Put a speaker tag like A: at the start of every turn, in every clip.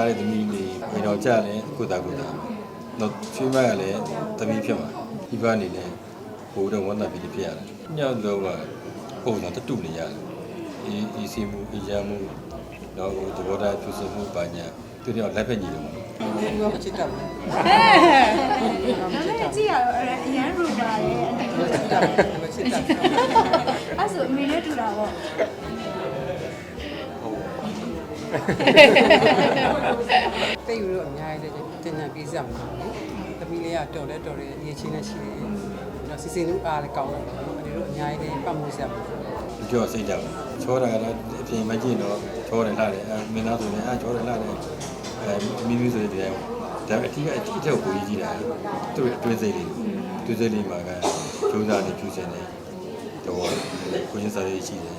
A: သားရဲ့သမီးလေးမိတော်ကြလည်းကိုတာကိုတာတော့ချွေးမရလည်းသမီးဖြစ်မှာဒီဘအနေနဲ့ဟိုတော့ဝန်တာပြီးဖြစ်ရတယ်ညောက်လုံးကပုံစံတတူနေရတယ်ဒီဒီစီမှုအရာမှုတော့ဟိုသဘောထားပြုစုမှုပါညာသူတို့လက်ဖက်ညီတယ်ပေါ့
B: ဒီရောချစ်တယ်
C: ဒါနဲ့ကြည့်ရတော့အရန်ရူပါတယ်
B: ချစ်တယ်ချစ်တယ်
C: အဲ့ဆိုအမေနဲ့တူတာပေါ့
B: တိတ်ယူတော့အများကြီးလေတင်ညာပေးစရာမလိုဘူးသမီးလေးကတော်လဲတော်တယ်အရေးချင်းနဲ့ရှိတယ်တော့စီစဉ်လူအားလည်းကောင်းတယ်အဲဒီလိုအများကြီးလေးပတ်မှုစရာမလိုဘူး
A: ဒီကြောစိတ်ကြောက်ချောတာကတော့အပြင်မကြည့်တော့ချောတယ်လှတယ်အဲမင်းသားဆိုရင်အဲချောတယ်လှတယ်အဲမိမိဆိုတဲ့တရားဒါပေမဲ့အထီးကအထီးတဲ့ကိုကြီးကြည့်တာသူ့အတွင်းစိတ်လေးအတွင်းစိတ်လေးမှာကကျိုးစားနေဖြူစင်နေတော့ကိုရင်းစားလေးရှိတယ်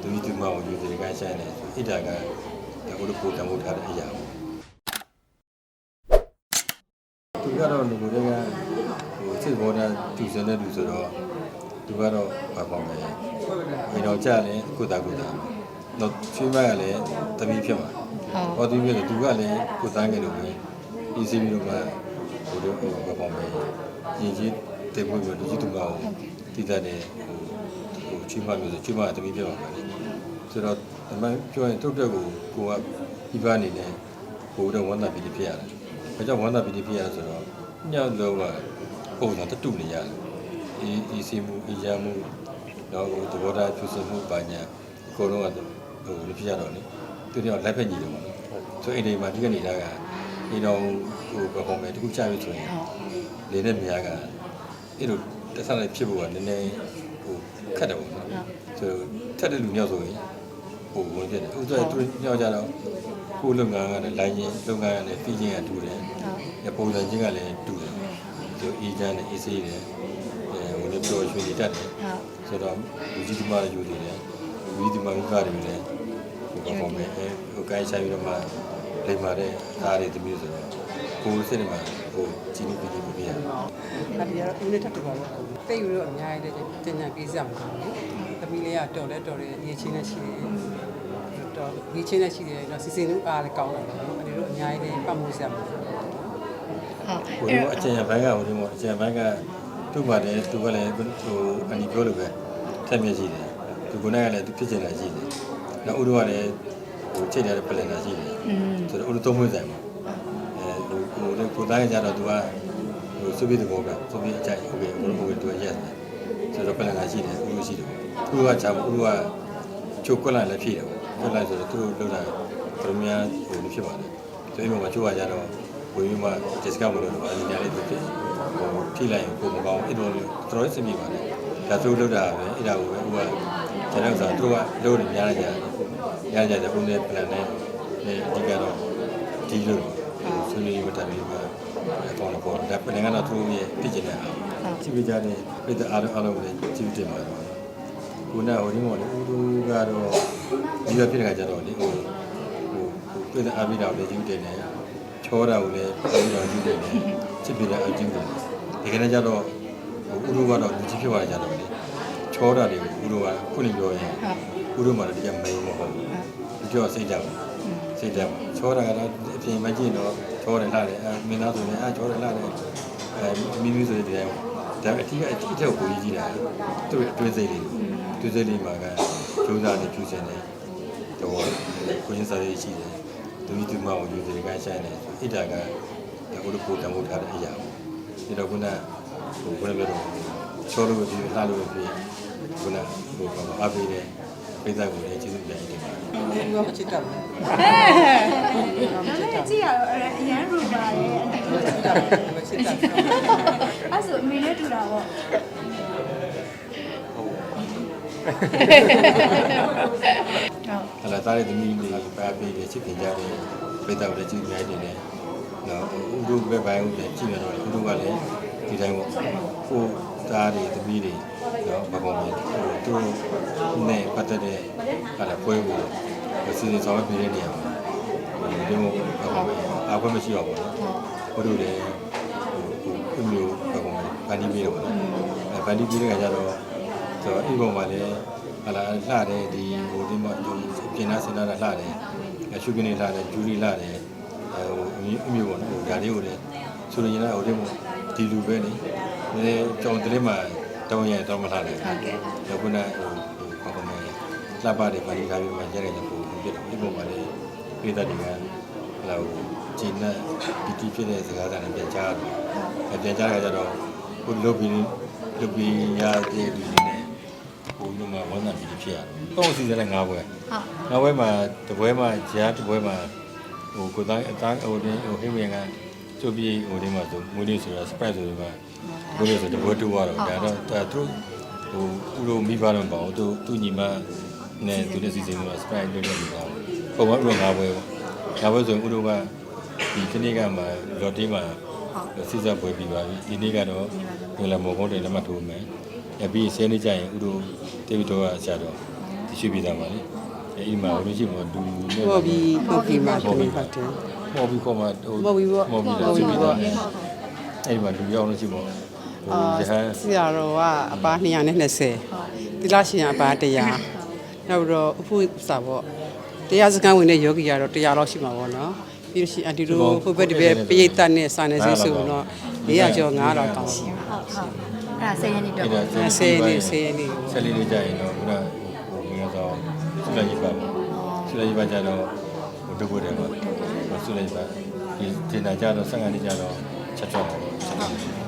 A: သူကြီးသူမကိုယူတယ်ကဆိုင်တယ်ဣတာက ဒါကိုလိုပိုတံမိုးထားတဲ့အရာပေါ့သူကတော့ငိုတွေကဟိုစိတ်ဘောတာသူစင်တဲ့လူဆိုတော့သူကတော့ဘာပေါ့လဲမိတော်ကြလည်းကိုတာကိုတာတော့ချွေးမရလည်းသမီးဖြစ်မှာဟောသူပြတယ်သူကလည်းကိုတန်းငယ်လို့ပဲဒီစီပြီးတော့မှဟိုတော့ဟိုဘာပေါ့လဲရင်ကြီးတေပွင့်ပြီးလူကြီးသူမအောင်တည်တတ်တယ်ဟိုဟိုချွေးမမျိုးဆိုချွေးမသမီးဖြစ်မှာပါလေ ဆိုတော့အမှန်ပြောရင်တုတ်တက်ကိုကိုကဒီပါအနေနဲ့ဟိုတော့ဝန်တာပြီးဖြစ်ရတယ်ဘာကြောင့်ဝန်တာပြီးဖြစ်ရလဲဆိုတော့ညောက်လုံးကပုံစံတတူနေရတယ်ဒီဒီစီမှုအရာမှုတော့ဟိုသဘောထားပြုစုမှုပါညာအကုန်လုံးကဟိုလူဖြစ်ရတော့လေသူတို့လက်ဖက်ညီတယ်ပေါ့နော်ဆိုအိမ်တွေမှာဒီကနေတာကဒီတော့ဟိုဘာပေါ်မယ်တခုချပြီဆိုရင်လေနဲ့မြားကအဲ့လိုတက်ဆက်လိုက်ဖြစ်ဖို့ကနည်းနည်းဟိုခက်တယ်ပေါ့နော်ဆိုထက်တဲ့လူမျိုးဆိုရင် ဟိုဝင်ဖြစ်တယ်ဥစ္စာသူညောက်ကြတော့ကိုယ်လုပ်ငန်းကလည်းလိုင်းရင်လုပ်ငန်းကလည်းပြီးချင်းကတူတယ်ပုံစံချင်းကလည်းတူတယ်သူအေဂျင့်နဲ့အေးဆေးတယ်အဲဟိုလည်းပြောရွှေနေတတ်တယ်ဆိုတော့လူကြီးဒီမှာယူနေတယ်လူကြီးဒီမှာမိဘတွေလည်းဟိုဘာပေါ်မယ်အဲဟိုကိုင်းဆိုင်ပြီးတော့မှလိမ္မာတဲ့အားတွေတမျိုးဆိုတော့ကိုယ်စိတ်ထဲမှာဟိုကြီးနေပြီးပြီးပြရ
B: အဲဒီကတော့အင်းနဲ့ထပ်တူပါတော့တိတ်ယူတော့အများကြီးလေတင်ညာပေးစရာမလိုဘူး သမီးလေးကတော်လဲတော်တယ်အငြင်းချင်းနဲ့ရှိတယ်တော်ငြင်းချင်းနဲ့ရှိတယ်တော့စီစဉ်လို့အားလည်းကောင်းတယ်နော်အဲ့ဒီလိုအများကြီးနဲ့ပတ်မှုဆက်မှာ
C: ဟုတ်
A: ကိုယ်ကအကျဉ်းဘိုင်းကဟိုဒီမှာအကျဉ်းဘိုင်းကသူ့မှာလည်းသူကလည်းဟိုအနီပြောလို့ပဲထက်မြက်ရှိတယ်သူကိုယ်နဲ့ကလည်းသူဖြစ်ချင်တာရှိတယ်နောက်ဦးတို့ကလည်းဟိုချိန်တဲ့ပလန်တာရှိတယ်ဆိုတော့ဦးတို့သုံးမွေးဆိုင်မှာအဲဟိုဟိုလည်းကိုယ်တိုင်းကြတော့သူကဟိုစုပြီးတဘောကစုပြီးအကြိုက်ဟုတ်ကဲ့ဘုလိုဘုလိုသူကရက်တယ် ဆိုတော့ပလန်တာရှိတယ်ဥရောရှိတယ်ဥရောကချာဥရောကချိုကွက်လိုက်လည်းဖြစ်တယ်ကွက်လိုက်ဆိုတော့သူတို့လောက်တာဘယ်လိုများဟိုမဖြစ်ပါနဲ့ဆိုရင်မှချိုးရကြတော့ဝင်ပြီးမှဒီစကမလို့တော့အရင်ကလေးဖြစ်ဖြစ်ဟိုထိလိုက်ရင်ကိုမကောင်းအဲ့တော့တော်တော်စင်ပြပါနဲ့ဒါသူလောက်တာပဲအဲ့ဒါကိုပဲဥကကျွန်တော်ဆိုသူကလို့နေများကြတယ်ရကြတယ်ဦးနဲ့ပလန်နဲ့အဲအဓိကတော့ဒီလို ဆွေးနွေးမတက်ပြီးပါအပေါ်တော့ပေါ်ဒါပလန်ကတော့သူရဲ့ဖြစ်ကျင်တဲ့အားကြည့်ပြကြတဲ့ပြည်သူအားလုံးအားလုံးလည်းကြည့်တင်ပါတော့ခုနကဟိုဒီမော်လေဦးတို့ကတော့ဒီလိုဖြစ်တဲ့ခါကျတော့လေဟိုဟိုပြည်သူအားပြီးတော့လည်းကြည့်တင်တယ်ချောတာကိုလည်းပြီးတော့ကြည့်တင်တယ်ချစ်ပြတဲ့အကြည့်တယ်ဒီကနေ့ကျတော့ဟိုဦးတို့ကတော့လူကြီးဖြစ်သွားကြတော့လေချောတာတွေကိုဦးတို့ကခုနပြောရင်ဦးတို့မှလည်းတရားမင်းမဟုတ်ဘူးဒီကြောစိတ်ကြောက်စိတ်ကြောက် ချောတာကတော့အပြင်မကြည့်တော့ချောတယ်လှတယ်အဲမင်းသားဆိုရင်အဲချောတယ်လှတယ်အဲမိမိဆိုတဲ့တရားဒါအထီးကအထီးတဲ့ကိုကြီးကြည့်တာသူ့အတွင်းစိတ်လေးအတွင်းစိတ်လေးမှာကကျိုးစားနေဖြူစင်တယ်တော့ကိုရင်းစားလေးရှိတယ်သူကြီးသူမကိုယူတယ်ကဆိုင်တယ်ဣတာကဒါကိုလိုပိုတံမိုးထားတဲ့အရာပေါ့ဒီတော့ခုနဟိုဘယ်လိုလဲတော့ချောလို့ပဲပြီးလှလို့ပဲပြီးခုနဟိုဘာအပေးတယ် ပိဿကိုလည်းကျေးဇူးပြန်တင်ပါတယ်
B: ဒီရောချစ်တယ်
C: ဒါနဲ့ကြည့်ရတော့အရန်ရူပါတယ်
B: ချစ်တယ်ချစ်တယ်
C: အဲ့ဆိုအမေနဲ့တူတာပေါ့
A: ဟလာသားရဲ့သမီးလေးပါပေးတယ်ချစ်ခင်ကြတယ်ပိဿကိုလည်းကျေးဇူးများတင်တယ်နော်ဥဒုပဲပိုင်းဦးလည်းကြည့်ရတော့ဥဒုကလည်းဒီတိုင်းပေါ့ကိုသားတွေသမီးတွေ နော်ဘာပေါ်မယ်ဟိုသူနဲ့ပတ်သက်တဲ့ဟာလည်းပွဲကိုအစီအစဉ်ဆောင်ရွက်ပေးတဲ့နေရာမှာဒီလိုဘာပေါ်မယ်အခွင့်မရှိတော့ဘူးနော်ဘုတို့လည်းဟိုဟိုမျိုးဘာပေါ်မယ်ဗန်ဒီပေးတော့ပေါ့နော်အဲဗန်ဒီပေးတဲ့ခါကျတော့ဆိုတော့အိမ်ပေါ်မှာလည်းဟာလာလှတယ်ဒီဟိုဒီမှာပြင်နာစင်နာလှတယ်ရှုပ်ကနေလှတယ်ဂျူရီလှတယ်ဟိုအမျိုးအမျိုးပေါ့နော်ဒါလေးကိုလည်းဆိုရင်လည်းဟိုဒီမို့ဒီလူပဲနေနည်းနည်းကြောင်တလေးမှာ တောင်းရတော့မလာတယ်
C: ဟုတ်ကဲ့
A: ဒါကုနာဟိုဟိုကောင်းမယ်လှပတယ်ပါဠိထားပြီးမှရဲရတယ်ပုံပြတယ်ဒီပုံမှာလည်းပြည်သက်တွေကဟိုဂျင်းနဲ့ဒီတီဖြစ်တဲ့စကားသံနဲ့ပြန်ကြားတယ်အပြန်ကြားရကြတော့ဟိုလုတ်ပြီးလုတ်ပြီးရတဲ့လူတွေနဲ့ဟိုညမှာဝန်တာပြီးဖြစ်ရတယ်။တော့စီစဉ်တဲ့ငါးဘွဲ
C: ဟုတ်
A: ငါးဘွဲမှာတပွဲမှာကြားတပွဲမှာဟိုကိုတိုင်းအသားဟိုတင်းဟိုဟိမယံကကျုပ်ပြီးဟိုတင်းမှာဆိုမွေးနေ့ဆိုတာ surprise ဆိုပြီး မှမွေးနေ့ဆိုတပွဲတူသွားတော့ဒါတော့ဒါသူဟိုဥလိုမိဘတော့မပေါ့သူသူညီမနဲ့သူနဲ့စီစဉ်လို့ surprise လုပ်နေတယ်ပုံမှန်ဥလိုငါးဘွဲပေါ့ငါးဘွဲဆိုရင်ဥလိုကဒီခနေ့ကမှလော်တီမှာ
C: ဟုတ်
A: စစ်ဆက်ပွဲပြီးပါပြီဒီနေ့ကတော့ငလမော်ကုန်းတယ်လက်မှတ်ထိုးမယ်အပြီးဆယ်နေ့ကျရင်ဥတို့တေဗီတော်ကဆရာတော်တရှိပြီးသားပါလေအဲဒီမှာဘယ်လိုရှိမလဲဒူနဲ့
B: ဟောပြီးဟုတ်ပြီမှာဟုတ်ပြီဟုတ်တယ်
A: မော်ဘီခေါ်မှာဟို
B: မော်ဘီပေါ့
A: မော်ဘီ
B: မော်ဘီ
A: ရှိပြီး
B: ပေါ့
A: သားအဲဒီမှာဒူရောက်လို့ရှိမော်ဟို
B: အာ
A: ရဟန်း
B: ဆရာတော်ကအပါ220တိလရှင်အပါ100နောက်ပြီးတော့အဖို့စာပေါ့တရားစခန်းဝင်တဲ့ယောဂီကတော့100လောက်ရှိမှာပေါ့နော်ပြီးလို့ရှိရင်အန်တီတို့ဟိုဘက်ဒီဘက်ပိဋကတ်နဲ့စာနယ်ဆေးဆိုတော့400ကျော်900လောက်တောင်း
C: ဟုတ်ဟုတ်အဲ့ဒါဆယ်ရက်နေတော့
A: အဲ့ဒါ
B: ဆယ်နေဆယ်နေ
A: ဆက်လေးလေးကြရင်တော့ခုနဟိုငယ်တော့ဆုလိုက်ရပါမယ်ဆုလိုက်ရပါကြတော့ဟိုတပုတ်တယ်ပေါ့ဆုလိုက်ပါဒီတင်တာကြတော့15နှစ်ကြတော့ချက်ချောက်ပါချက်ချောက်